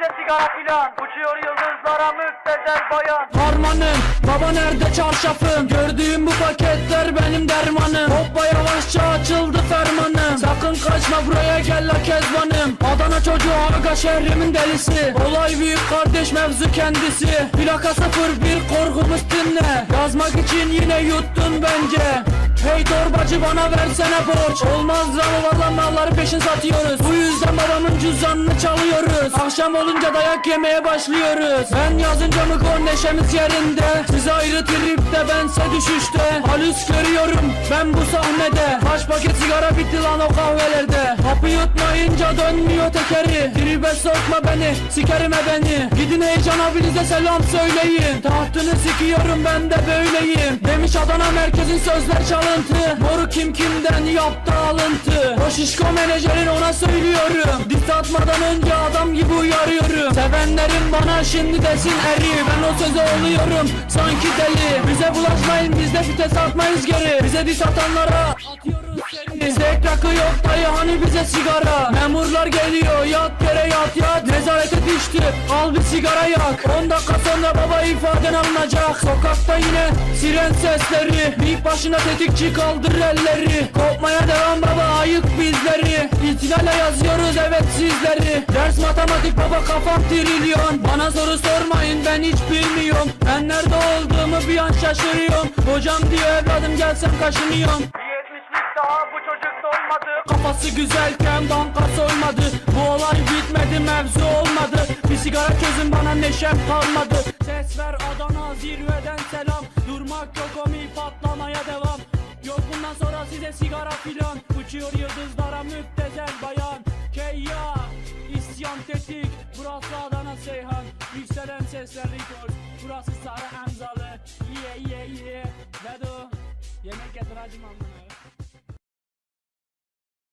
size sigara filan. Uçuyor yıldızlara müptezel bayan. Harmanım baba nerede çarşafım? Gördüğüm bu paketler benim dermanım. Hoppa yavaşça açıldı fermanım. Sakın kaçma buraya gel la kezbanım. Adana çocuğu aga şehrimin delisi kardeş mevzu kendisi. Plaka 01 korkumuz dinle. Yazmak için yine yuttun bence. Hey torbacı bana versene borç. Olmaz varlan malları peşin satıyoruz. Bu yüzden babamın cüzdanını çalıyoruz. Akşam olunca dayak yemeye başlıyoruz. Ben yazınca mı gol neşemiz yerinde? Siz ayrı tripte bense düşüşte. Halüs görüyorum ben bu sahnede. Kaç paket sigara bitti lan o kahvelerde. Hapı yutmayınca dönmüyor tekeri. Tribe sokma beni sikerim beni. Gidin heyecan abinize selam söyleyin. Tahtını sikiyorum ben de böyleyim. Demiş Adana merkezin sözler çalıntı. Moru kim kimden yaptı alıntı? O şişko menajerin ona söylüyorum. Diss atmadan önce adam gibi uyarıyorum. Sevenlerim bana şimdi desin eri. Ben o söze oluyorum sanki deli. Bize bulaşmayın biz de fites atmayız geri. Bize diss atanlara atıyoruz Sek rakı yok dayı hani bize sigara? Memurlar geliyor yat yere yat yat. Nezarete düştü al bir sigara yak. 10 dakika sonra baba ifaden alınacak. Sokakta yine siren sesleri. Bir başına tetikçi kaldır elleri. Kopmaya devam baba ayık bizleri. İhtilale yazıyoruz evet sizleri. Ders matematik baba kafam trilyon Bana soru sormayın ben hiç bilmiyorum. Ben nerede olduğumu bir an şaşırıyorum. Hocam diyor evladım gelsen kaşınıyorum çocuk dolmadı Kafası güzelken banka soymadı. Bu olay bitmedi mevzu olmadı. Bir sigara çözün bana neşem kalmadı. Ses ver Adana zirveden selam. Durmak yok omi patlamaya devam. Yok bundan sonra size sigara filan. Uçuyor yıldızlara müptezel bayan. Keyya isyan tetik. Burası Adana Seyhan. Yükselen sesler record. Burası Sarı Emzalı. Yeah yeah yeah Vedo. Yemek getir hacım amına